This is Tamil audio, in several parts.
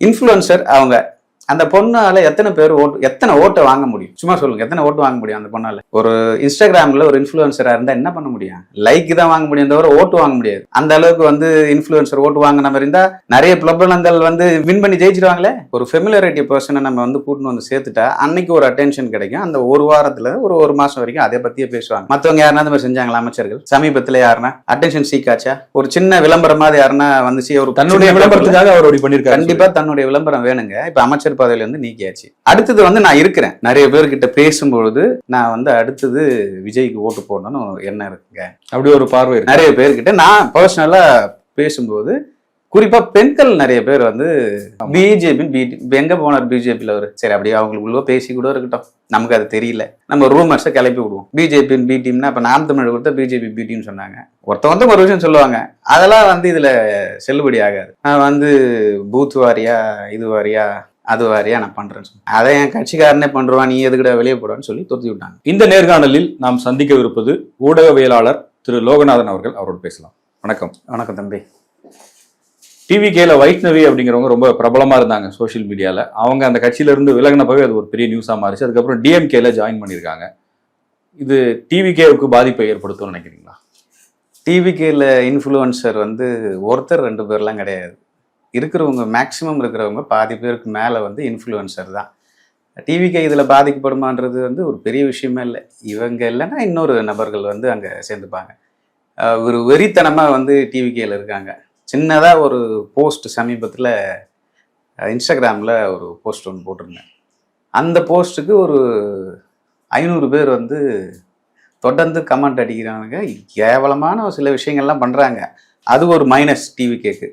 இன்ஃப்ளூயன்சர் அவங்க. அந்த பொண்ணால எத்தனை பேர் ஓட்டு எத்தனை ஓட்டை வாங்க முடியும்? சும்மா சொல்லுங்க எத்தனை ஓட்டு வாங்க முடியும் அந்த பொண்ணால? ஒரு இன்ஸ்டாகிராம்ல ஒரு இன்ஃப்ளூயன்சரா இருந்தா என்ன பண்ண முடியும்? லைக் தான் வாங்க முடியும் தவிர ஓட்டு வாங்க முடியாது. அந்த அளவுக்கு வந்து இன்ஃப்ளூயன்சர் ஓட்டு வாங்கின மாதிரி இருந்தா நிறைய பிரபலங்கள் வந்து வின் பண்ணி ஜெயிச்சிருவாங்களே? ஒரு ஃபெமிலியாரிட்டி பர்சனை நம்ம வந்து கூட்டின்னு வந்து சேர்த்துட்டா அன்னைக்கு ஒரு அட்டென்ஷன் கிடைக்கும். அந்த ஒரு வாரத்துல ஒரு ஒரு மாசம் வரைக்கும் அதை பத்தியே பேசுவாங்க. மத்தவங்க யாருன்னா அந்த மாதிரி செஞ்சாங்களா அமைச்சர்கள்? சமீபத்துல யாருன்னா அட்டென்ஷன் சீக்காச்சா ஒரு சின்ன விளம்பரமாவது யாருன்னா வந்துச்சு ஒரு தன்னுடைய விளம்பரத்துக்காக அவர் பண்ணிருக்காரு கண்டிப்பா தன்னுடைய விளம்பரம் வேணுங்க. இப்ப அமைச்சர் பதவியில இருந்து நீக்கியாச்சு. அடுத்தது வந்து நான் இருக்கிறேன். நிறைய பேர்கிட்ட பேசும்பொழுது நான் வந்து அடுத்தது விஜய்க்கு ஓட்டு போடணும்னு எண்ணம் இருக்குங்க. அப்படி ஒரு பார்வை நிறைய பேர்கிட்ட நான் பர்சனலா பேசும்போது குறிப்பா பெண்கள் நிறைய பேர் வந்து பிஜேபி எங்க போனார் பிஜேபியில் அவர்? சரி அப்படியே அவங்களுக்குள்ள பேசி கூட இருக்கட்டும். நமக்கு அது தெரியல. நம்ம ரூமர்ஸை கிளப்பி விடுவோம். பிஜேபி பி டீம்னா இப்ப நாம் தமிழ் கொடுத்தா பிஜேபி பி டீம் சொன்னாங்க. ஒருத்தவங்க ஒரு விஷயம் சொல்லுவாங்க. அதெல்லாம் வந்து இதுல செல்லுபடி ஆகாது. நான் வந்து பூத் வாரியா இது வாரியா அது வாரியா நான் பண்றேன்னு சொன்னேன். அதை என் கட்சிக்காரனே பண்றான் நீ எதுக்கிட்ட வெளியே போடான்னு சொல்லி தொத்தி விட்டாங்க. இந்த நேர்காணலில் நாம் சந்திக்கவிருப்பது ஊடகவியலாளர் திரு லோகநாதன் அவர்கள் அவரோடு பேசலாம். வணக்கம். வணக்கம் தம்பி. டிவி கேல வைஷ்ணவி அப்படிங்கிறவங்க ரொம்ப பிரபலமா இருந்தாங்க சோஷியல் மீடியால அவங்க அந்த கட்சியில இருந்து விலகினப்பவே அது ஒரு பெரிய நியூஸா மாறிச்சு. அதுக்கப்புறம் டிஎம்கேல ஜாயின் பண்ணியிருக்காங்க. இது டிவி கேவுக்கு பாதிப்பை ஏற்படுத்தும்னு நினைக்கிறீங்களா? டிவிகேல இன்ஃப்ளூயன்சர் வந்து ஒருத்தர் ரெண்டு பேர்லாம் கிடையாது. இருக்கிறவங்க மேக்ஸிமம் இருக்கிறவங்க பாதி பேருக்கு மேலே வந்து இன்ஃப்ளூயன்சர் தான். டிவிக்கு இதில் பாதிக்கப்படுமான்றது வந்து ஒரு பெரிய விஷயமே இல்லை. இவங்க இல்லைன்னா இன்னொரு நபர்கள் வந்து அங்கே சேர்ந்துப்பாங்க. ஒரு வெறித்தனமாக வந்து டிவிகேயில் இருக்காங்க. சின்னதாக ஒரு போஸ்ட் சமீபத்தில் இன்ஸ்டாகிராமில் ஒரு போஸ்ட் ஒன்று போட்டிருந்தேன். அந்த போஸ்ட்டுக்கு ஒரு ஐநூறு பேர் வந்து தொடர்ந்து கமெண்ட் அடிக்கிறாங்க கேவலமான ஒரு சில விஷயங்கள்லாம் பண்ணுறாங்க அது ஒரு மைனஸ் டிவி கேக்கு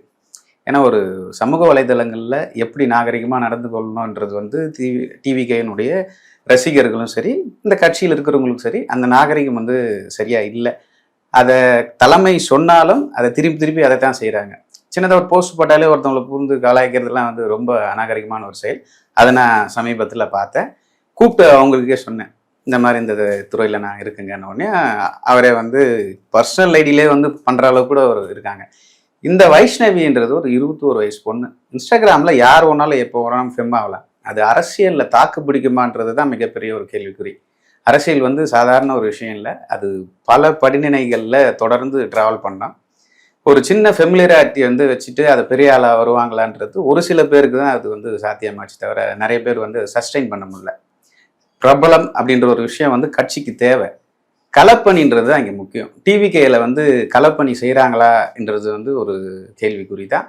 ஏன்னா ஒரு சமூக வலைதளங்களில் எப்படி நாகரிகமாக நடந்து கொள்ளணுன்றது வந்து டிவி டிவிகேனுடைய ரசிகர்களும் சரி இந்த கட்சியில் இருக்கிறவங்களுக்கும் சரி அந்த நாகரிகம் வந்து சரியாக இல்லை. அதை தலைமை சொன்னாலும் அதை திருப்பி திருப்பி அதை தான் செய்கிறாங்க சின்னதாக ஒரு போஸ்ட் போட்டாலே ஒருத்தவங்களை புரிந்து கலாய்க்கிறதுலாம் வந்து ரொம்ப அநாகரிகமான ஒரு செயல். அதை நான் சமீபத்தில் பார்த்தேன். கூப்பிட்டு அவங்களுக்கே சொன்னேன். இந்த மாதிரி இந்த துறையில் நான் இருக்குங்கன்ன உடனே அவரே வந்து பர்சனல் ஐடியிலே வந்து பண்ணுற அளவுக்கு கூட ஒரு இருக்காங்க. இந்த வைஷ்ணவின்றது ஒரு இருபத்தோரு வயசு பொண்ணு. இன்ஸ்டாகிராமில் யார் ஒன்றாலும் எப்போ வேணாலும் ஃபெம் ஆகலாம் அது அரசியலில் தாக்கு பிடிக்குமான்றது தான் மிகப்பெரிய ஒரு கேள்விக்குறி. அரசியல் வந்து சாதாரண ஒரு விஷயம் இல்லை. அது பல படிநிலைகளில் தொடர்ந்து ட்ராவல் பண்ணோம் ஒரு சின்ன ஃபெமிலியாரிட்டி வந்து வச்சுட்டு அதை பெரிய ஆளாக வருவாங்களான்றது ஒரு சில பேருக்கு தான் அது வந்து சாத்தியமாச்சு தவிர நிறைய பேர் வந்து சஸ்டைன் பண்ண முடியல. பிரபலம் அப்படின்ற ஒரு விஷயம் வந்து கட்சிக்கு தேவை. களப்பணின்றது தான் இங்கே முக்கியம். டிவிகேயில் வந்து களப்பணி செய்கிறாங்களான்றது வந்து ஒரு கேள்விக்குறி தான்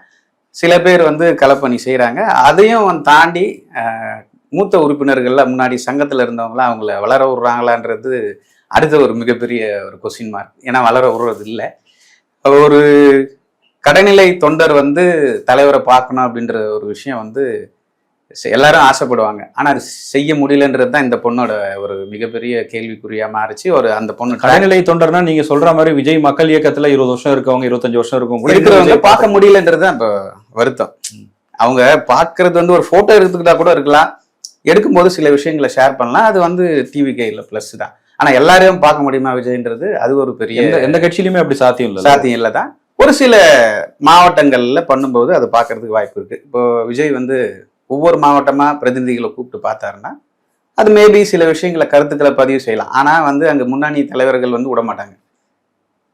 சில பேர் வந்து களப்பணி செய்கிறாங்க அதையும் தாண்டி மூத்த உறுப்பினர்கள்ல முன்னாடி சங்கத்தில் இருந்தவங்களாம் அவங்கள வளர விட்றாங்களான்றது அடுத்த ஒரு மிகப்பெரிய ஒரு கொஸ்டின் மார்க் ஏன்னா வளர விடுறது இல்லை ஒரு கடைநிலை தொண்டர் வந்து தலைவரை பார்க்கணும் அப்படின்ற ஒரு விஷயம் வந்து எல்லாரும் ஆசைப்படுவாங்க. ஆனா அது செய்ய முடியலன்றது தான் இந்த பொண்ணோட ஒரு மிகப்பெரிய கேள்விக்குறியா மாறிச்சு. ஒரு அந்த பொண்ணு கடைநிலை தொண்டர்னா நீங்க சொல்ற மாதிரி விஜய் மக்கள் இயக்கத்துல இருபது வருஷம் இருக்கவங்க இருபத்தஞ்சு வருஷம் இருக்கவங்க கூட இருக்கிறவங்க பார்க்க முடியலன்றது தான் இப்போ வருத்தம். அவங்க பார்க்கறது வந்து ஒரு போட்டோ எடுத்துக்கிட்டா கூட இருக்கலாம். எடுக்கும்போது சில விஷயங்களை ஷேர் பண்ணலாம். அது வந்து டிவி கையில் ப்ளஸ் தான். ஆனா எல்லாரையும் பார்க்க முடியுமா விஜய்ன்றது? அது ஒரு பெரிய எந்த கட்சியிலுமே அப்படி சாத்தியம் இல்ல சாத்தியம் இல்லை தான். ஒரு சில மாவட்டங்கள்ல பண்ணும்போது அது பார்க்கறதுக்கு வாய்ப்பு இருக்கு. இப்போ விஜய் வந்து ஒவ்வொரு மாவட்டமாக பிரதிநிதிகளை கூப்பிட்டு பார்த்தாருன்னா அது மேபி சில விஷயங்களை கருத்துக்களை பதிவு செய்யலாம். ஆனால் வந்து அங்கே முன்னணி தலைவர்கள் வந்து விட மாட்டாங்க.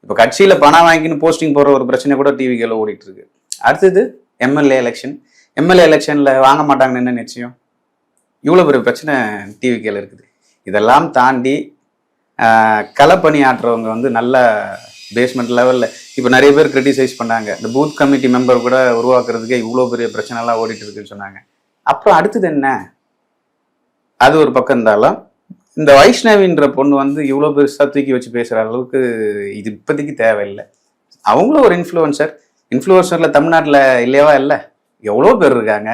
இப்போ கட்சியில் பணம் வாங்கிக்கின்னு போஸ்டிங் போடுற ஒரு பிரச்சனை கூட டிவிகளில் ஓடிட்டு இருக்கு அடுத்தது எம்எல்ஏ எலெக்ஷன் எம்எல்ஏ எலெக்ஷனில் வாங்க மாட்டாங்கன்னு என்ன நிச்சயம்? இவ்வளோ பெரிய பிரச்சனை டிவிக்கில் இருக்குது. இதெல்லாம் தாண்டி களப்பணி ஆற்றுறவங்க வந்து நல்ல பேஸ்மெண்ட் லெவலில் இப்போ நிறைய பேர் கிரிட்டிசைஸ் பண்ணாங்க. இந்த பூத் கமிட்டி மெம்பர் கூட உருவாக்குறதுக்கே இவ்வளோ பெரிய பிரச்சனைலாம் ஓடிட்டு இருக்குன்னு சொன்னாங்க. அப்புறம் அடுத்தது என்ன? அது ஒரு பக்கம் இருந்தாலும் இந்த வைஷ்ணவின்ற பொண்ணு வந்து இவ்வளோ பெருசாக தூக்கி வச்சு பேசுகிற அளவுக்கு இது இப்போதைக்கு தேவையில்லை. அவங்களும் ஒரு இன்ஃப்ளூயன்சர் இன்ஃப்ளூயன்சரில் தமிழ்நாட்டில் இல்லையவா இல்லை? எவ்வளோ பேர் இருக்காங்க?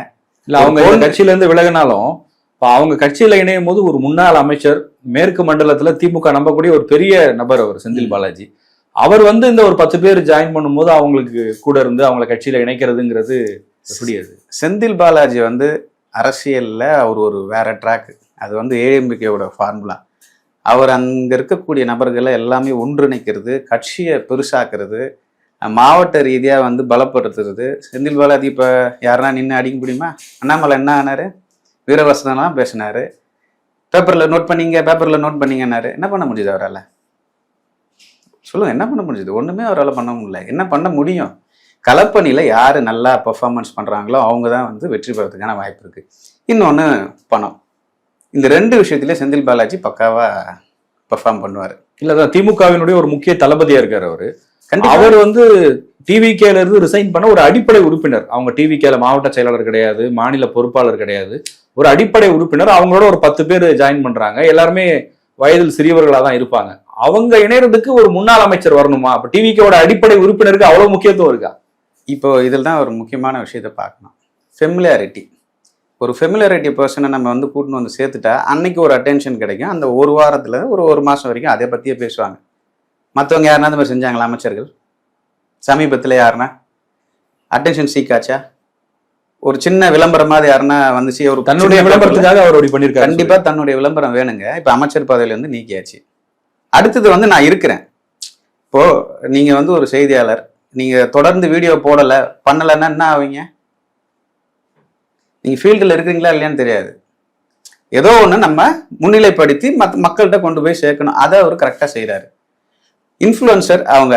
இல்ல அவங்க இந்த கட்சியில இருந்து விலகினாலும் இப்ப அவங்க கட்சியில இணையும் போது ஒரு முன்னாள் அமைச்சர் மேற்கு மண்டலத்துல திமுக நம்பக்கூடிய ஒரு பெரிய நபர் அவர் செந்தில். பாலாஜி. அவர் வந்து இந்த ஒரு பத்து பேர் ஜாயின் பண்ணும்போது அவங்களுக்கு கூட இருந்து அவங்கள கட்சியில இணைக்கிறதுங்கிறது எப்படி அது? செந்தில் பாலாஜி வந்து அரசியலில் அவர் ஒரு வேற ட்ராக் அது வந்து ஏஎம்பிகேவோட ஃபார்முலா அவர் அங்கே இருக்கக்கூடிய நபர்களை எல்லாமே ஒன்றிணைக்கிறது கட்சியை பெருசாக்குறது மாவட்ட ரீதியாக வந்து பலப்படுத்துறது. செந்தில் பாலாஜி இப்போ யாருன்னா நின்று அடிக்க முடியுமா? அண்ணாமலை என்ன ஆனாரு? வீரவசனெலாம் பேசினார். பேப்பரில் நோட் பண்ணீங்க பேப்பரில் நோட் பண்ணீங்கன்னாரு. என்ன பண்ண முடியுது அவரால்? சொல்லுங்கள் என்ன பண்ண முடியுது? ஒன்றுமே அவரால் பண்ண முடியல. என்ன பண்ண முடியும்? களப்பணியில் யார் நல்லா பெர்ஃபார்மன்ஸ் பண்ணுறாங்களோ அவங்க தான் வந்து வெற்றி பெறதுக்கான வாய்ப்பு இருக்குது இன்னொன்று பணம். இந்த ரெண்டு விஷயத்துலேயே செந்தில் பாலாஜி பக்காவாக பெர்ஃபார்ம் பண்ணுவார். இல்ல அதான் திமுகவினுடைய ஒரு முக்கிய தளபதியா இருக்காரு அவரு. கண்டிப்பா. அவர் வந்து டிவிகேல இருந்து ரிசைன் பண்ண ஒரு அடிப்படை உறுப்பினர். அவங்க டிவிகேல மாவட்ட செயலாளர் கிடையாது மாநில பொறுப்பாளர் கிடையாது. ஒரு அடிப்படை உறுப்பினர். அவங்களோட ஒரு பத்து பேர் ஜாயின் பண்றாங்க. எல்லாருமே வயதில் சிறியவர்களா தான் இருப்பாங்க. அவங்க இணையறதுக்கு ஒரு முன்னாள் அமைச்சர் வரணுமா? அப்ப டிவிக்கோட அடிப்படை உறுப்பினருக்கு அவ்வளவு முக்கியத்துவம் இருக்கா? இப்போ இதில் தான் ஒரு முக்கியமான விஷயத்தை பார்க்கணும். ஃபெமிலியாரிட்டி ஒரு ஃபெமிலியாரிட்டி பர்சனை நம்ம வந்து கூட்டின்னு வந்து சேர்த்துட்டா அன்னைக்கு ஒரு அட்டென்ஷன் கிடைக்கும். அந்த ஒரு வாரத்தில் ஒரு ஒரு மாதம் வரைக்கும் அதை பற்றியே பேசுவாங்க. மற்றவங்க யாருன்னா அந்த மாதிரி செஞ்சாங்களா அமைச்சர்கள்? சமீபத்தில் யாருன்னா? அட்டென்ஷன் சீக்காச்சா ஒரு சின்ன விளம்பரம் மாதிரி யாருன்னா வந்துச்சு ஒரு தன்னுடைய விளம்பரத்துக்காக அவர் அப்படி பண்ணிருக்காரு கண்டிப்பா தன்னுடைய விளம்பரம் வேணுங்க. இப்ப அமைச்சர் பதவியில இருந்து நீக்கியாச்சு. அடுத்தது வந்து நான் இருக்கிறேன். இப்போ நீங்க வந்து ஒரு செய்தியாளர் நீங்கள் தொடர்ந்து வீடியோ போடலை பண்ணலைன்னா என்ன ஆவீங்க? நீங்கள் ஃபீல்டில் இருக்கிறீங்களா இல்லையான்னு தெரியாது. ஏதோ ஒன்று நம்ம முன்னிலைப்படுத்தி மத் மக்கள்கிட்ட கொண்டு போய் சேர்க்கணும். அதை அவர் கரெக்டாக செய்கிறாரு இன்ஃப்ளூயன்சர் அவங்க.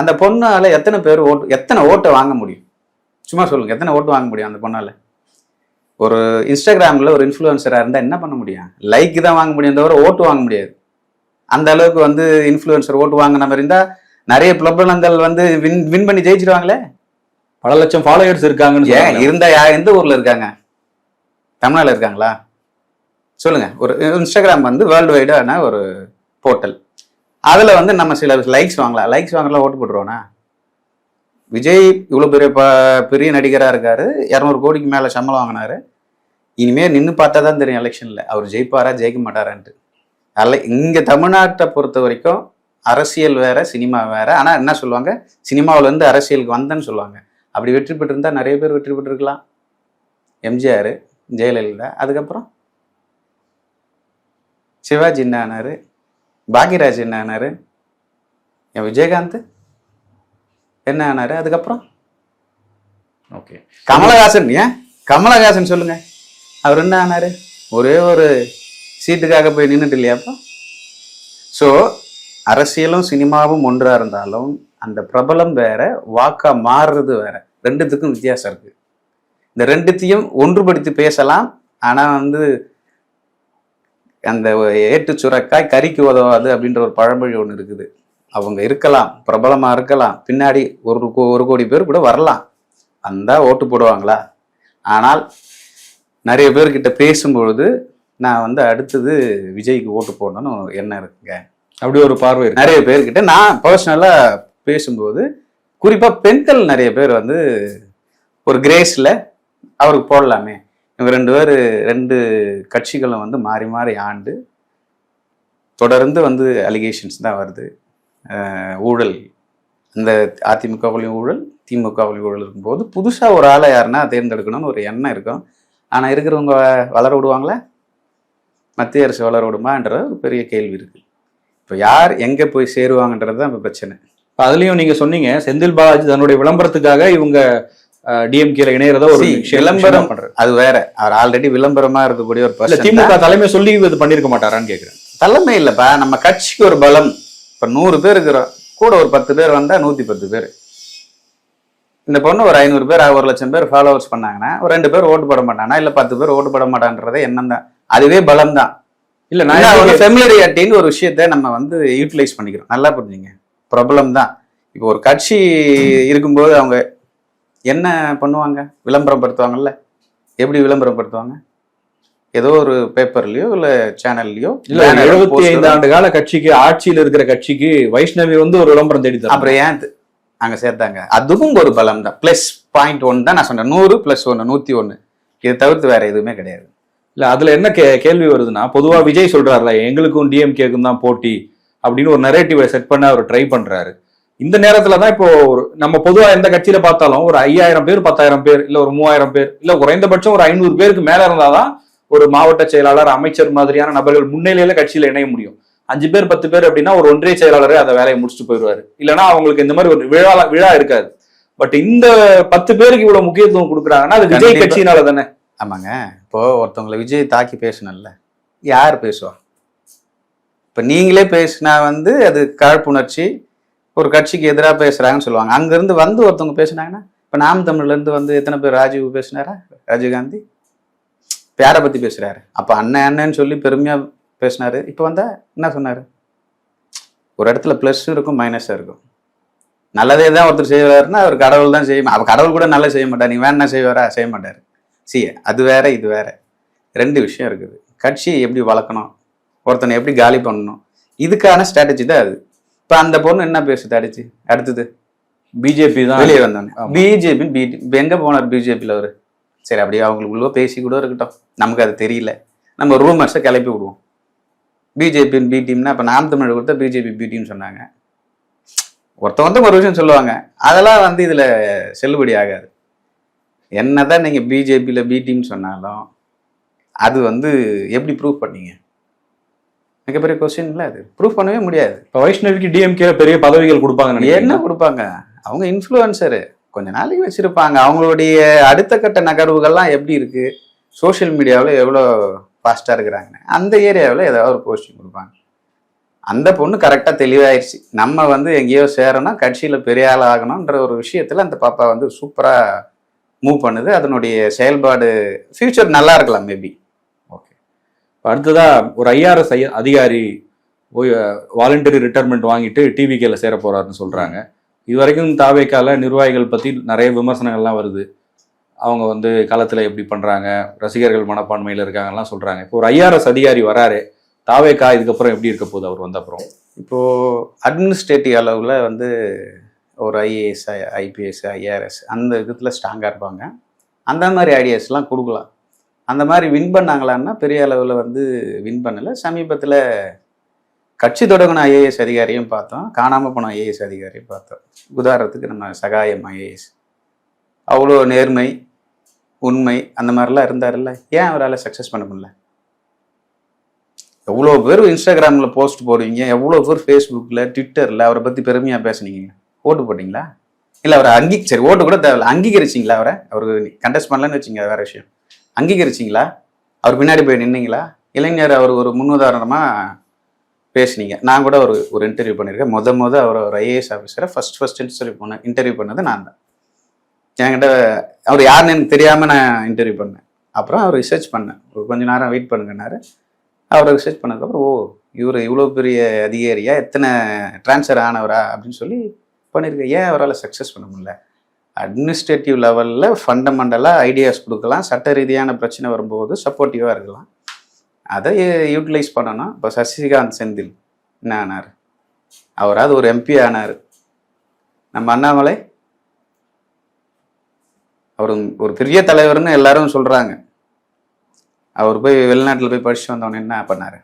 அந்த பொண்ணால் எத்தனை பேர் ஓட்டு எத்தனை ஓட்டை வாங்க முடியும்? சும்மா சொல்லுங்க எத்தனை ஓட்டு வாங்க முடியும் அந்த பொண்ணால்? ஒரு இன்ஸ்டாகிராமில் ஒரு இன்ஃப்ளூயன்சராக இருந்தால் என்ன பண்ண முடியும்? லைக் தான் வாங்க முடியும் தவிர ஓட்டு வாங்க முடியாது. அந்த அளவுக்கு வந்து இன்ஃப்ளூயன்சர் ஓட்டு வாங்கின மாதிரி இருந்தால் நிறைய பிரபலங்கள் வந்து வின் வின் பண்ணி ஜெயிச்சிருவாங்களே? பல லட்சம் ஃபாலோயர்ஸ் இருக்காங்கன்னு ஏன். இருந்தா யா எந்த ஊர்ல இருக்காங்க? தமிழ்நாடுல இருக்காங்களா? சொல்லுங்க. ஒரு இன்ஸ்டாகிராம் வந்து வேர்ல்டு வைடான ஒரு போர்ட்டல் அதுல வந்து நம்ம சில லைக்ஸ் வாங்கலாம். லைக்ஸ் வாங்கலாம் ஓட்டு போட்டுருவோனா விஜய் இவ்வளவு பெரிய ப- பெரிய நடிகரா இருக்காரு. இரநூறு கோடிக்கு மேல சம்பளம் வாங்கினாரு. இனிமே நின்று பார்த்தா தான் தெரியும் எலெக்ஷன்ல அவர் ஜெயிப்பாரா ஜெயிக்க மாட்டாரான்ட்டு. அல்ல இங்க தமிழ்நாட்டை பொறுத்த வரைக்கும் அரசியல் வேற சினிமா வேற. ஆனா என்ன சொல்லுவாங்க? சினிமாவுல இருந்து அரசியலுக்கு வந்தேன்னு சொல்லுவாங்க. அப்படி வெற்றி பெற்றிருந்தா நிறைய பேர் வெற்றி பெற்றிருக்கலாம். எம்ஜிஆர் ஜெயலலிதா அதுக்கப்புறம் சிவாஜி என்ன ஆனாரு? பாக்யராஜ் என்ன ஆனாரு? என் விஜயகாந்த் என்ன ஆனாரு? அதுக்கப்புறம் ஓகே. கமலஹாசன் ஏன்? கமலஹாசன் சொல்லுங்க. அவர் என்ன ஆனாரு? ஒரே ஒரு சீட்டுக்காக போய் நின்றுட்டு இல்லையாப்பா ஸோ அரசியலும் சினிமாவும் ஒன்றா இருந்தாலும் அந்த பிரபலம் வேற வாக்கா மாறுறது வேற. ரெண்டுத்துக்கும் வித்தியாசம் இருக்கு. இந்த ரெண்டுத்தையும் ஒன்றுபடுத்தி பேசலாம். ஆனா வந்து அந்த ஏட்டு சுரக்காய் கறிக்கு உதவாது அப்படின்ற ஒரு பழமொழி ஒன்று இருக்குது. அவங்க இருக்கலாம் பிரபலமா இருக்கலாம். பின்னாடி ஒரு கோ- ஒரு கோடி பேர் கூட வரலாம். வந்தா ஓட்டு போடுவாங்களா? ஆனால் நிறைய பேர்கிட்ட பேசும்பொழுது நான் வந்து அடுத்தது விஜய்க்கு ஓட்டு போடணும்னு என்ன எண்ணம் இருக்குங்க. அப்படி ஒரு பார்வை நிறைய பேர்கிட்ட நான் பர்சனலாக பேசும்போது குறிப்பாக பெண்கள் நிறைய பேர் வந்து ஒரு கிரேஸில் அவருக்கு போடலாமே. இவங்க ரெண்டு பேர் ரெண்டு கட்சிகளும் வந்து மாறி மாறி ஆண்டு தொடர்ந்து வந்து அலிகேஷன்ஸ் தான் வருது. ஊழல் இந்த அதிமுகவிலையும் ஊழல் திமுகவிலையும் ஊழல் இருக்கும்போது புதுசாக ஒரு ஆளை யாருன்னா தேர்ந்தெடுக்கணும்னு ஒரு எண்ணம் இருக்கும். ஆனால் இருக்கிறவங்க வளர விடுவாங்களா? மத்திய அரசு வளர விடுமான்ற ஒரு பெரிய கேள்வி இருக்குது இப்போ யார் எங்கே போய் சேருவாங்கன்றது தான் இப்போ பிரச்சனை. இப்ப அதுலயும் நீங்க சொன்னீங்க செந்தில் பாலாஜி தன்னுடைய விளம்பரத்துக்காக இவங்க டிஎம்கேல இணையறத ஒரு விளம்பரம் அது வேற. அவர் ஆல்ரெடி விளம்பரமா இருக்கக்கூடிய ஒரு திமுக தலைமை சொல்லி இது பண்ணிருக்க மாட்டாரான்னு கேக்குறேன். தலைமை இல்லப்பா. நம்ம கட்சிக்கு ஒரு பலம். இப்ப நூறு பேர் இருக்கிறோம். கூட ஒரு பத்து பேர் வந்தா நூத்தி பத்து பேர். இந்த பொண்ணு ஒரு ஐநூறு பேர் ஒரு லட்சம் பேர் ஃபாலோவர்ஸ் பண்ணாங்கன்னா ஒரு ரெண்டு பேர் ஓட்டு போட மாட்டானா? இல்ல பத்து பேர் ஓட்டு போட மாட்டான்றதே எண்ணம் தான். அதுவே பலம் தான். இல்ல நான் ஃபெமிலியாரிட்டின்னு ஒரு விஷயத்த நம்ம வந்து யூட்டிலைஸ் பண்ணிக்கிறோம். நல்லா புரிஞ்சுங்க. ப்ராப்ளம் தான். இப்போ ஒரு கட்சி இருக்கும்போது அவங்க என்ன பண்ணுவாங்க? விளம்பரப்படுத்துவாங்கல்ல? எப்படி விளம்பரப்படுத்துவாங்க? ஏதோ ஒரு பேப்பர்லயோ இல்ல சேனல்லயோ இல்ல எழுபத்தி ஐந்து ஆண்டு கால கட்சிக்கு ஆட்சியில் இருக்கிற கட்சிக்கு வைஷ்ணவி வந்து ஒரு விளம்பரம் தேடி அப்புறம் ஏன் அங்க சேர்த்தாங்க. அதுவும் ஒரு பலம் தான் பிளஸ் பாயிண்ட் ஒன் தான் நான் சொன்னேன். நூறு பிளஸ் ஒன்னு நூத்தி ஒன்னு இதை தவிர்த்து வேற எதுவுமே கிடையாது. இல்ல அதுல என்ன கே கேள்வி வருதுன்னா பொதுவா விஜய் சொல்றாருல எங்களுக்கும் டிஎம்கேக்கும் தான் போட்டி அப்படின்னு ஒரு நரேட்டிவை செட் பண்ண அவர் ட்ரை பண்றாரு. இந்த நேரத்துல தான் இப்போ ஒரு நம்ம பொதுவா எந்த கட்சியில பார்த்தாலும் ஒரு ஐயாயிரம் பேர் பத்தாயிரம் பேர் இல்ல ஒரு மூவாயிரம் பேர் இல்ல குறைந்தபட்சம் ஒரு ஐநூறு பேருக்கு மேல இருந்தாதான் ஒரு மாவட்ட செயலாளர் அமைச்சர் மாதிரியான நபர்கள் முன்னிலையில கட்சியில இணைய முடியும். அஞ்சு பேர் பத்து பேர் அப்படின்னா ஒரு ஒன்றிய செயலாளரே அந்த வேலையை முடிச்சுட்டு போயிடுவாரு. இல்லைன்னா அவங்களுக்கு இந்த மாதிரி ஒரு விழா விழா இருக்காது. பட் இந்த பத்து பேருக்கு இவ்வளவு முக்கியத்துவம் கொடுக்குறாங்கன்னா அது விஜய். கட்சியினால தானே. ஆமாங்க. இப்போ ஒருத்தவங்களை விஜய் தாக்கி பேசணும்ல யார் பேசுவா? இப்போ நீங்களே பேசினா வந்து அது காழ்ப்புணர்ச்சி ஒரு கட்சிக்கு எதிராக பேசுகிறாங்கன்னு சொல்லுவாங்க. அங்கேருந்து வந்து ஒருத்தவங்க பேசுனாங்கன்னா இப்போ நாம் தமிழ்லேருந்து வந்து எத்தனை பேர் ராஜீவ் பேசினாரா? ராஜீவ்காந்தி பேரை பற்றி பேசுகிறாரு அப்போ அண்ணன் அண்ணன்னு சொல்லி பெருமையாக பேசினாரு. இப்போ வந்தால் என்ன சொன்னார்? ஒரு இடத்துல ப்ளஸ்ஸும் இருக்கும் மைனஸும் இருக்கும். நல்லதே தான் ஒருத்தர் செய்வாருன்னா அவர் கடவுள் தான் செய்யும். அவர் கடவுள் கூட நல்லா செய்ய மாட்டார். நீங்க வேணா செய்வாரா? செய்ய மாட்டார். சி அது வேற இது வேற. ரெண்டு விஷயம் இருக்குது. கட்சியை எப்படி வளர்க்கணும்? ஒருத்தனை எப்படி காலி பண்ணணும்? இதுக்கான ஸ்ட்ராட்டஜி தான் அது. இப்போ அந்த பொண்ணு என்ன பேசுது அடிச்சு? அடுத்தது? பிஜேபி தான். வெளியே வந்தோன்னே. பிஜேபி பிடி இப்போ எங்கே போனார் பிஜேபியில் அவர்? சரி அப்படியே அவங்களுக்குள்ள பேசி கூட இருக்கட்டும். நமக்கு அது தெரியல. நம்ம ரூமர்ஸை கிளப்பி விடுவோம். பிஜேபி பி டீம்னா இப்போ நாம் தமிழ் கொடுத்தா பிஜேபி பி டீம் சொன்னாங்க. ஒருத்தன் வந்து ஒரு விஷயம் சொல்லுவாங்க. அதெல்லாம் வந்து இதில் செல்லுபடி ஆகாது. என்னதான் நீங்கள் பிஜேபியில் பி டீம் சொன்னாலும் அது வந்து எப்படி ப்ரூவ் பண்ணீங்க? மிகப்பெரிய கொஸ்டின்ல அது. ப்ரூவ் பண்ணவே முடியாது. இப்ப வைஷ்ணவிக்கு டிஎம்கே பெரிய பதவிகள் கொடுப்பாங்க என்ன கொடுப்பாங்க? அவங்க இன்ஃப்ளூயன்சரு கொஞ்ச நாளைக்கு வச்சிருப்பாங்க. அவங்களுடைய அடுத்த கட்ட நகர்வுகள்லாம் எப்படி இருக்கு? சோஷியல் மீடியாவில் எவ்வளோ ஃபாஸ்ட்டாக இருக்கிறாங்க அந்த ஏரியாவில் ஏதாவது ஒரு போஸ்டிங் கொடுப்பாங்க. அந்த பொண்ணு கரெக்டாக தெளிவாயிருச்சு. நம்ம வந்து எங்கேயோ சேரணும் கட்சியில் பெரிய ஆள் ஆகணுன்ற ஒரு விஷயத்தில் அந்த பாப்பா வந்து சூப்பராக மூவ் பண்ணுது. அதனுடைய செயல்பாடு ஃபியூச்சர் நல்லா இருக்கலாம் மேபி ஓகே அடுத்ததாக ஒரு ஐஆர்எஸ் அதிகாரி வாலண்டரி ரிட்டையர்மெண்ட் வாங்கிட்டு டிவிகேல சேர போறாருன்னு சொல்றாங்க. இது வரைக்கும் தாவேக்கால நிர்வாகிகள் பற்றி நிறைய விமர்சனங்கள்லாம் வருது. அவங்க வந்து காலத்தில் எப்படி பண்ணுறாங்க ரசிகர்கள் மனப்பான்மையில் இருக்காங்கலாம் சொல்கிறாங்க இப்போ ஒரு ஐஆர்எஸ் அதிகாரி வராரு. தாவேக்கா இதுக்கப்புறம் எப்படி இருக்க போகுது? அவர் வந்த அப்புறம். இப்போது அட்மினிஸ்ட்ரேட்டிவ் அளவில் வந்து ஒரு ஐஏஎஸ் ஐபிஎஸ் ஐஆர்எஸ் அந்த விதத்தில் ஸ்ட்ராங்காக இருப்பாங்க. அந்த மாதிரி ஐடியாஸ்லாம் கொடுக்கலாம். அந்த மாதிரி வின் பண்ணாங்களான்னா பெரிய அளவில் வந்து வின் பண்ணலை. சமீபத்தில் கட்சி தொடங்கின ஐஏஎஸ் அதிகாரியும் பார்த்தோம். காணாமல் போன ஐஏஎஸ் அதிகாரியும் பார்த்தோம். உதாரணத்துக்கு நம்ம சகாயம் ஐஏஎஸ் அவ்வளோ நேர்மை உண்மை அந்த மாதிரிலாம் இருந்தார்ல ஏன் அவரால் சக்ஸஸ் பண்ண முடியல? எவ்வளோ பேர் இன்ஸ்டாகிராமில் போஸ்ட் போடுவீங்க எவ்வளோ பேர் ஃபேஸ்புக்கில் ட்விட்டரில் அவரை பற்றி பெருமையாக பேசுனீங்க? ஓட்டு போட்டிங்களா? இல்லை அவரை அங்கீ சரி ஓட்டு கூட தேவையில்ல அங்கீகரிச்சிங்களா அவரை? அவருக்கு கண்டெஸ்ட் பண்ணலன்னு வச்சுங்க வேற விஷயம். அங்கீகரிச்சிங்களா? அவர் பின்னாடி போய் நின்னீங்களா? இளைஞர் அவர் ஒரு முன்னுதாரணமாக பேசுனீங்க. நான் கூட ஒரு ஒரு இன்டர்வியூ பண்ணியிருக்கேன் முத முத அவர் ஒரு ஐஏஎஸ் ஆஃபீஸரை ஃபஸ்ட் ஃபஸ்ட் இன்டர்வியூ பண்ண இன்டர்வியூ பண்ணது நான் தான். என்கிட்ட அவர் யாருன்னு எனக்கு தெரியாமல் நான் இன்டர்வியூ பண்ணேன். அப்புறம் அவர் ரிசர்ச் பண்ணேன். ஒரு கொஞ்ச நேரம் வெயிட் பண்ணுங்கன்னாரு. அவரை ரிசர்ச் பண்ணதுக்கப்புறம் ஓ இவர் இவ்வளோ பெரிய அதிகாரியா? எத்தனை ட்ரான்ஸ்ஃபர் ஆனவரா? அப்படின்னு சொல்லி பண்ணியிருக்கேன் ஏன் அவரால் சக்ஸஸ் பண்ண முடியல? அட்மினிஸ்ட்ரேட்டிவ் லெவலில் ஃபண்டமெண்டலாக ஐடியாஸ் கொடுக்கலாம். சட்ட ரீதியான பிரச்சனை வரும்போது சப்போர்ட்டிவாக இருக்கலாம். அதை யூட்டிலைஸ் பண்ணணும். இப்போ சசிகாந்த் செந்தில் என்ன ஆனார்? அவராது ஒரு எம்பி ஆனார். நம்ம அண்ணாமலை? அவர் ஒரு பெரிய தலைவர்னு எல்லாரும் சொல்கிறாங்க அவர் போய் வெளிநாட்டில் போய் படிச்சுட்டு வந்தவொடனே என்ன பண்ணார்?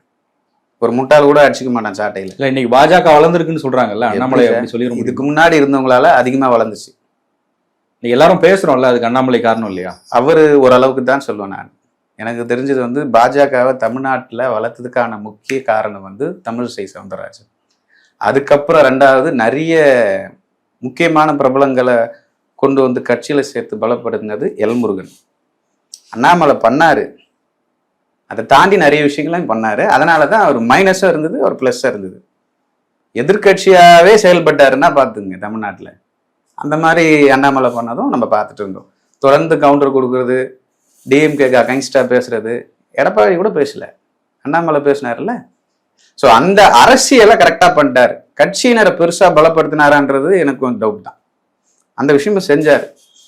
ஒரு முட்டாள் கூட அடிச்சுக்க மாட்டான் சாட்டையில். இல்ல இன்னைக்கு பாஜக வளர்ந்துருக்குன்னு சொல்றாங்கல்ல அண்ணாமலை எப்படி அப்படி சொல்லிட முடியும் இதுக்கு முன்னாடி இருந்தவங்களால அதிகமாக வளர்ந்துச்சு. இன்னைக்கு எல்லாரும் பேசுறோம்ல அதுக்கு அண்ணாமலை காரணம் இல்லையா? அவர் ஓரளவுக்கு தான் சொல்லுவேன் நான். எனக்கு தெரிஞ்சது வந்து பாஜகவை தமிழ்நாட்டில் வளர்த்ததுக்கான முக்கிய காரணம் வந்து தமிழிசை சவுந்தரராஜன். அதுக்கப்புறம் ரெண்டாவது நிறைய முக்கியமான பிரபலங்களை கொண்டு வந்து கட்சியில் சேர்த்து பலப்படுத்தினது எல்முருகன் அண்ணாமலை பண்ணாரு. அதை தாண்டி நிறைய விஷயங்களையும் பண்ணாரு. அதனால தான் அவர் மைனஸாக இருந்தது அவர் ப்ளஸ்ஸாக இருந்தது. எதிர்க்கட்சியாகவே செயல்பட்டாருன்னா பார்த்துங்க தமிழ்நாட்டில். அந்த மாதிரி அண்ணாமலை பண்ணதும் நம்ம பார்த்துட்டு இருந்தோம். தொடர்ந்து கவுண்டர் கொடுக்கறது டிஎம்கேக்கு அகைன்ஸ்டாக பேசுறது எடப்பாடி கூட பேசல. அண்ணாமலை பேசினார்ல ஸோ அந்த அரசியலை கரெக்டாக பண்ணிட்டார். கட்சியினரை பெருசாக பலப்படுத்தினாரான்றது எனக்கு கொஞ்சம் டவுட் தான். அந்த விஷயமும் செஞ்சார்.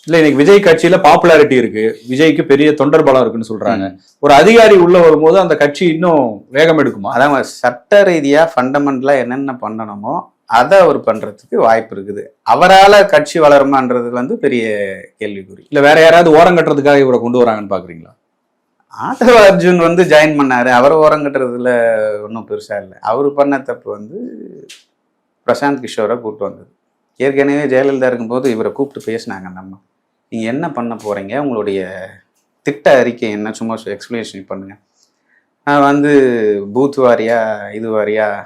இல்ல இன்னைக்கு விஜய் கட்சியில பாப்புலாரிட்டி இருக்கு. விஜய்க்கு பெரிய தொண்டர் பலம் இருக்குன்னு சொல்றாங்க. ஒரு அதிகாரி உள்ள வரும்போது அந்த கட்சி இன்னும் வேகம் எடுக்குமா? அதான் சட்ட ரீதியாக ஃபண்டமெண்டலாக என்னென்ன பண்ணணுமோ அதை அவர் பண்ணுறதுக்கு வாய்ப்பு இருக்குது. அவரால் கட்சி வளருமான்றது வந்து பெரிய கேள்விக்குறி. இல்ல வேற யாராவது ஓரம் கட்டுறதுக்காக இவரை கொண்டு வராங்கன்னு பாக்குறீங்களா? ஆதவ அர்ஜுன் வந்து ஜாயின் பண்ணாரு. அவர் ஓரங்கட்டுறதுல ஒன்றும் பெருசா இல்லை. அவர் பண்ண தப்பு வந்து பிரசாந்த் கிஷோரை கூப்பிட்டு வந்தது. ஏற்கனவே ஜெயலலிதா இருக்கும்போது இவரை கூப்பிட்டு பேசினாங்க நம்ம. நீங்கள் என்ன பண்ண போறீங்க? உங்களுடைய திட்ட அறிக்கை என்ன? சும்மா எக்ஸ்பிளேஷன் பண்ணுங்க. நான் வந்து பூத் வாரியா இது வாரியா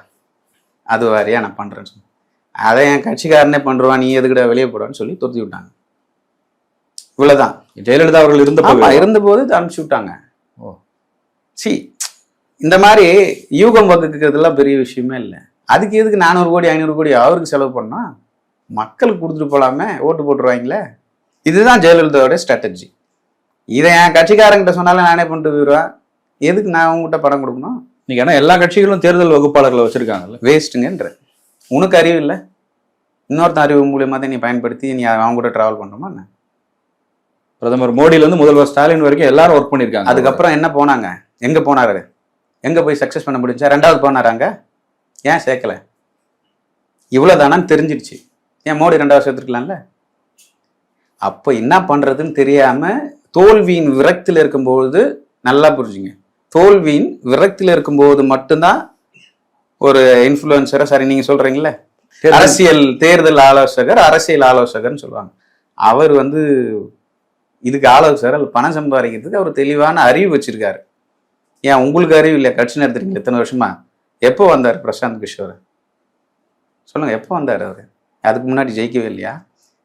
அது வாரியா நான் பண்ணுறேன்னு சொன்னேன். அதை என் கட்சிக்காரனே பண்ணுறான் நீ எதுக்கிட்ட வெளியே போடான்னு சொல்லி துரத்தி விட்டாங்க. இவ்வளவுதான். ஜெயலலிதா அவர்கள் இருந்த இருந்தபோது அனுப்பிச்சு விட்டாங்க. ஓ. சி இந்த மாதிரி யூகம் வகுக்கிறதுலாம் பெரிய விஷயமே இல்லை. அதுக்கு எதுக்கு நானூறு கோடி ஐநூறு கோடி அவருக்கு செலவு பண்ணா? மக்களுக்கு கொடுத்துட்டு போலாமே ஓட்டு போட்டுருவாங்களே. இதுதான் ஜெயலலிதாவோட ஸ்ட்ராட்டஜி இதை என் கட்சிக்காரங்கிட்ட சொன்னாலும் நானே பண்ணிட்டு போயிடுவேன். எதுக்கு நான் உங்ககிட்ட படம் கொடுக்கணும்? நீங்க ஏன்னா எல்லா கட்சிகளும் தேர்தல் வகுப்பாளர்களை வச்சிருக்காங்கல்ல? வேஸ்ட்டுங்கன்ற. உனக்கு அறிவு இல்லை. இன்னொருத்தன் அறிவு மூலியமா தான் நீ பயன்படுத்தி நீ அவங்க கூட டிராவல் பண்ணணுமா என்ன? பிரதமர் மோடியில இருந்து முதல்வர் ஸ்டாலின் வரைக்கும் எல்லாரும் ஒர்க் பண்ணிருக்காங்க அதுக்கப்புறம் என்ன போனாங்க? எங்க போனாரு எங்க போய் சக்சஸ் பண்ண முடிஞ்சா ரெண்டாவது போனாராங்க ஏன் சேர்க்கல? இவ்வளவுதானான்னு தெரிஞ்சிடுச்சு ஏன் மோடி ரெண்டாவது சேர்த்துருக்கலாம்ல? அப்போ என்ன பண்றதுன்னு தெரியாம தோல்வியின் விரக்தியில் இருக்கும்போது நல்லா புரிஞ்சுங்க. தோல்வியின் விரக்தியில் இருக்கும்போது மட்டும்தான் ஒரு இன்ஃப்ளூயன்சரை சரி நீங்க சொல்றீங்களே தேர்தல் அரசியல் தேர்தல் ஆலோசகர் அரசியல் ஆலோசகர்னு சொல்லுவாங்க. அவர் வந்து இதுக்கு ஆலோசகர் பணம் சம்பாதிக்கிறதுக்கு அவர் தெளிவான அறிவு வச்சிருக்காரு. ஏன் உங்களுக்கு அறிவு இல்லையா? கட்சி நடத்துறீங்க எத்தனை வருஷமா? எப்போ வந்தார் பிரசாந்த் கிஷோர்? சொல்லுங்க எப்போ வந்தார் அவர்? அதுக்கு முன்னாடி ஜெயிக்கவே இல்லையா?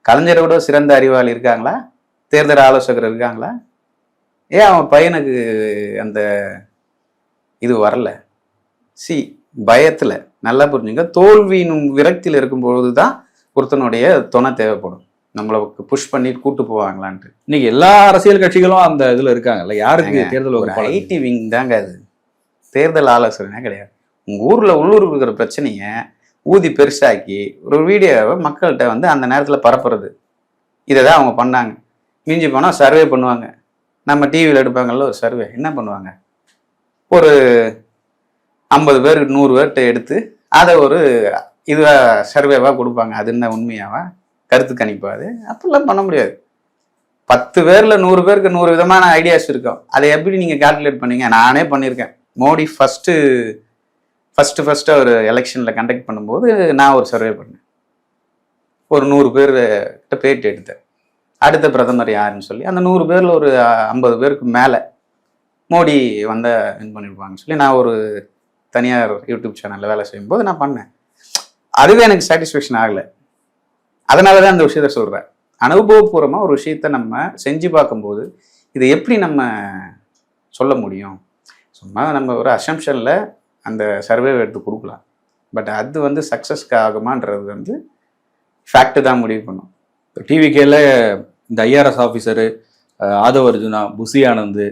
கலைஞரை விட சிறந்த அறிவாளி இருக்காங்களா? தேர்தல் ஆலோசகர் இருக்காங்களா? ஏன் அவன் பையனுக்கு அந்த இது வரல? சி பயத்துல நல்லா புரிஞ்சுங்க. தோல்வியின் விரக்தியில் இருக்கும்பொழுது தான் ஒருத்தனுடைய துணை தேவைப்படும். நம்மளை புஷ் பண்ணி கூட்டு போவாங்களான்ட்டு. இன்னைக்கு எல்லா அரசியல் கட்சிகளும் அந்த இதுல இருக்காங்கல்ல யாருக்கு தேர்தல் ஐடி விங் தாங்க அது. தேர்தல் ஆலோசனை கிடையாது. உங்க ஊர்ல உள்ளூர் இருக்கிற பிரச்சனைய ஊதி பெருசாக்கி ஒரு வீடியோவை மக்கள்கிட்ட வந்து அந்த நேரத்தில் பரப்புறது. இதை தான் அவங்க பண்ணாங்க. மிஞ்சி போனால் சர்வே பண்ணுவாங்க. நம்ம டிவியில் எடுப்பாங்கல்ல ஒரு சர்வே என்ன பண்ணுவாங்க? ஒரு ஐம்பது பேர் நூறு பேர்கிட்ட எடுத்து அதை ஒரு இதுவாக சர்வேவாக கொடுப்பாங்க. அது என்ன உண்மையாவா? கருத்து கணிப்பாது அப்படிலாம் பண்ண முடியாது. பத்து பேரில் நூறு பேருக்கு நூறு விதமான ஐடியாஸ் இருக்கும். அதை எப்படி நீங்கள் கால்குலேட் பண்ணீங்க? நானே பண்ணியிருக்கேன். மோடி ஃபஸ்ட்டு ஃபஸ்ட்டு ஃபஸ்ட்டு அவர் எலெக்ஷனில் கண்டக்ட் பண்ணும்போது நான் ஒரு சர்வே பண்ணேன். ஒரு நூறு பேர் கிட்ட பேட்டி எடுத்தேன். அடுத்த பிரதமர் யாருன்னு சொல்லி அந்த நூறு பேரில் ஒரு ஐம்பது பேருக்கு மேலே மோடி வந்த வின் பண்ணியிருப்பாங்கன்னு சொல்லி நான் ஒரு தனியார் யூடியூப் சேனலில் வேலை செய்யும்போது நான் பண்ணேன். அதுவே எனக்கு சாட்டிஸ்ஃபேக்ஷன் ஆகலை. அதனால தான் அந்த விஷயத்த சொல்கிறேன் அனுபவபூர்வமாக ஒரு விஷயத்த நம்ம செஞ்சு பார்க்கும்போது இதை எப்படி நம்ம சொல்ல முடியும்? சும்மா நம்ம ஒரு அசம்ஷனில் அந்த சர்வே எடுத்து கொடுக்கலாம். பட் அது வந்து சக்ஸஸ்க்கு ஆகுமான்றது வந்து ஃபேக்ட்டு தான் முடிவு பண்ணும். டிவிகேல இந்த IRS officer Aadhav Arjuna Bussy Anand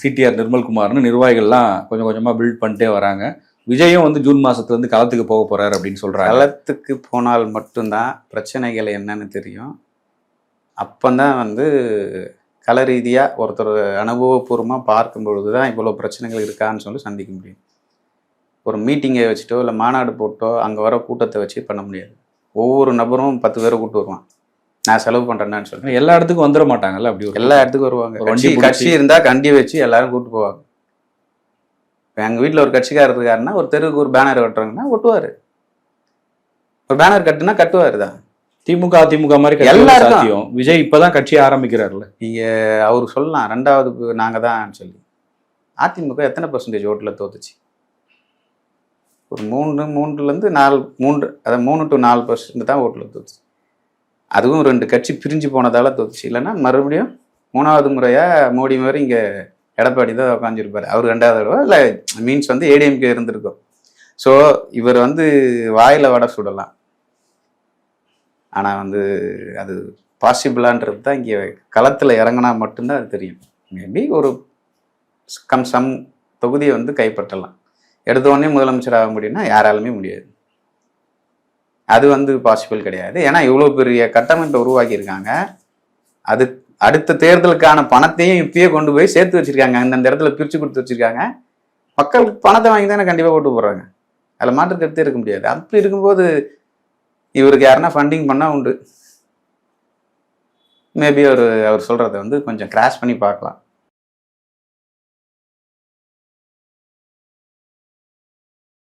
CTR நிர்மல்குமார்னு நிர்வாகிகள்லாம் கொஞ்சம் கொஞ்சமாக பில்ட் பண்ணிட்டே வராங்க. விஜயும் வந்து ஜூன் மாதத்துலேருந்து களத்துக்கு போக போகிறார் அப்படின்னு சொல்கிறார் களத்துக்கு போனால் மட்டும்தான் பிரச்சனைகள் என்னன்னு தெரியும். அப்பந்தான் வந்து கள ரீதியாக ஒருத்தர் அனுபவபூர்வமாக பார்க்கும் பொழுது தான் இவ்வளோ பிரச்சனைகள் இருக்கான்னு சொல்லி சந்திக்க முடியும். ஒரு மீட்டிங்கை வச்சுட்டோ இல்லை மாநாடு போட்டோ அங்கே வர கூட்டத்தை வச்சு பண்ண முடியாது. ஒவ்வொரு நபரும் பத்து பேரை கூட்டு வருவான். நான் செலவு பண்ணுறேன்னு சொல்லி எல்லா இடத்துக்கும் வந்துட மாட்டாங்கல்ல அப்படி எல்லா இடத்துக்கும் வருவாங்க. கட்சி கட்சி இருந்தா கண்டி வச்சு எல்லாரும் கூட்டு போவாங்க. எங்க வீட்ல ஒரு கட்சிக்காரர் இருக்காருன்னா ஒரு தெருவுக்கு ஒரு பேனர் கட்டுறாங்கன்னா ஒட்டுவாரு. ஒரு பேனர் கட்டுனா கட்டுவாரு தான். திமுக அதிமுக மாதிரி. சாத்தியம். விஜய் இப்பதான் கட்சி ஆரம்பிக்கிறாருல்ல. நீங்க அவர் சொல்லலாம் ரெண்டாவது நாங்க தான் சொல்லி. அதிமுக எத்தனை பர்சன்டேஜ் ஓட்டுல தோத்துச்சு? ஒரு மூணு மூன்றுலேருந்து நாலு மூன்று அதாவது மூணு டு நாலு பர்சன்ட் தான் ஓட்டில் தோத்துச்சு. அதுவும் ரெண்டு கட்சி பிரிஞ்சு போனதால தோத்துச்சு. இல்லைன்னா மறுபடியும் மூணாவது முறையாக மோடி மாதிரி இங்கே எடப்பாடி தான் உட்காந்துருப்பார் அவர் ரெண்டாவது தடவை. இல்லை மீன்ஸ் வந்து ஏடிஎம்கே இருந்திருக்கும். ஸோ இவர் வந்து வாயில் வடை சுடலாம். ஆனால் வந்து அது பாசிபிளான்றது தான் இங்கே களத்தில் இறங்கினா மட்டும்தான் அது தெரியும். மேபி ஒரு கம் சம் தொகுதியை வந்து கைப்பற்றலாம். எடுத்தோடனே முதலமைச்சர் ஆக முடியும்னா யாராலுமே முடியாது. அது வந்து பாசிபிள் கிடையாது. ஏன்னா இவ்வளோ பெரிய கட்டமைப்பை உருவாக்கியிருக்காங்க. அது அடுத்த தேர்தலுக்கான பணத்தையும் இப்பயே கொண்டு போய் சேர்த்து வச்சிருக்காங்க. அந்தந்த இடத்துல பிரித்து கொடுத்து வச்சிருக்காங்க. மக்கள் பணத்தை வாங்கி தானே கண்டிப்பாக ஓட்டு போடுறாங்க. அதில் மாற்று கருத்தே இருக்க முடியாது. அப்படி இருக்கும்போது இவருக்கு யாருன்னா ஃபண்டிங் பண்ணால் உண்டு. மேபி அவர் அவர் சொல்கிறத வந்து கொஞ்சம் கிராஷ் பண்ணி பார்க்கலாம்.